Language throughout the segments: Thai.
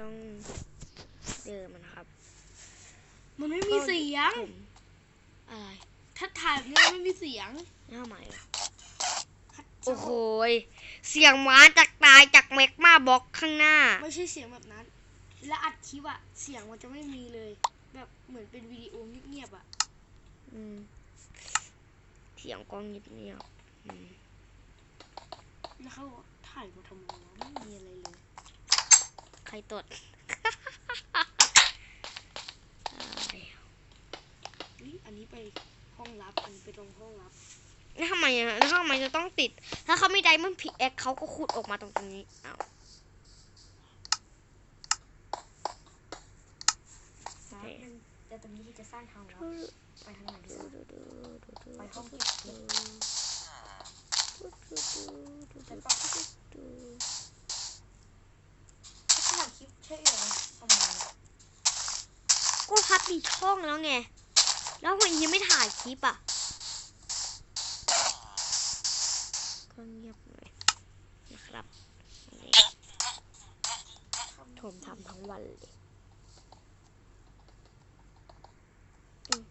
ต้องเดินมันนะครับ มันไม่มีเสียง ผมอะไรถ้าถ่ายแบบนี้มันไม่มีเสียงหน้าใหม่อะโอ้โหยเสียงหมาจากตายจากเมกมาบล็อกข้างหน้า ไม่ใช่เสียงแบบนั้น และอัดคลิปอะเสียงมันจะไม่มีเลย แบบเหมือนเป็นวิดีโอเงียบๆอะอืมเสียงกล้องเงียบๆอืมแล้วเขาบอกถ่ายมาทำไมวะไม่มีอะไรเลย ใครตดตายอุ๊ยอันนี้ไปห้องลับอันนี้ไปตรงห้องลับแล้วทำไมอะแล้วทำไมจะต้องติด ถ้าเขาไม่ได้มันผิดแอคเขาก็ขุดออกมาตรงตรงนี้อ้าวแต่ตอนนี้จะสร้างทางลับไปทางไหนดีไปห้องเก็บ พัดมีช่องแล้วไง แล้วทำไมยังไม่ถ่ายคลิปอะก็เงียบหน่อยนะครับนี่ผมทำทั้งวันเลยอืม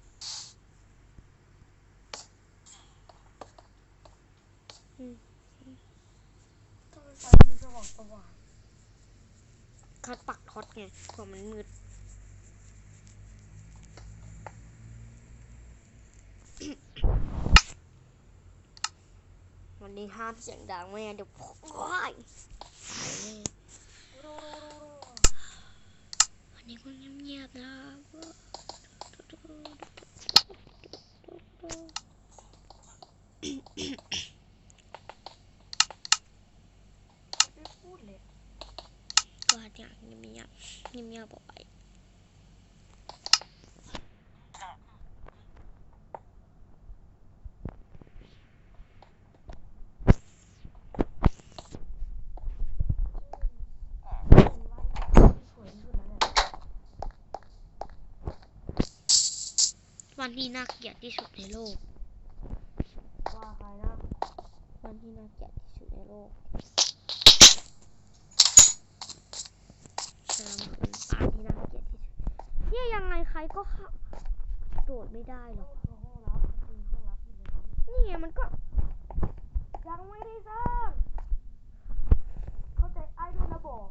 อืมทำไมไฟมันสว่างสว่างเขาปักท็อตไงกลัวมันมืด วั นนี้ห้ามเสียงดังไม่งั้นเดี๋ยวว้ายตายแน่วันนี้ก็เงียบๆนะไม่พูดเลยก็อย่างเงียบๆเงียบๆเอาไว้ สวยที่สุดแล้วเนี่ย วันที่น่าเกลียดที่สุดในโลก ว่าใครนะวันที่น่าเกลียดที่สุดในโลกสำหรับคนป่าที่น่าเกลียดที่สุดเนี่ยยังไงใครก็เข้าโดดไม่ได้หรอกห้องลับคือห้องลับอยู่ในนั้นนี่ไงมันก็ ยังไม่ได้สร้าง เข้าใจไอ้ด้วยนะบอก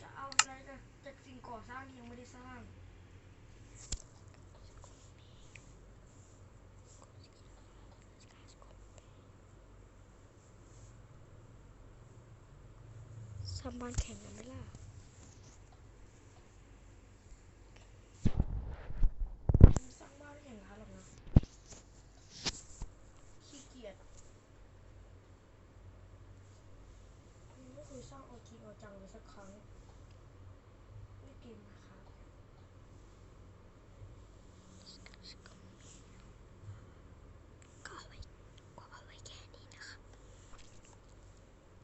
จะเอาอะไรจากจาก สิ่งก่อสร้างที่ยังไม่ได้สร้างสร้างบ้านแข่งกันไหมล่ะ came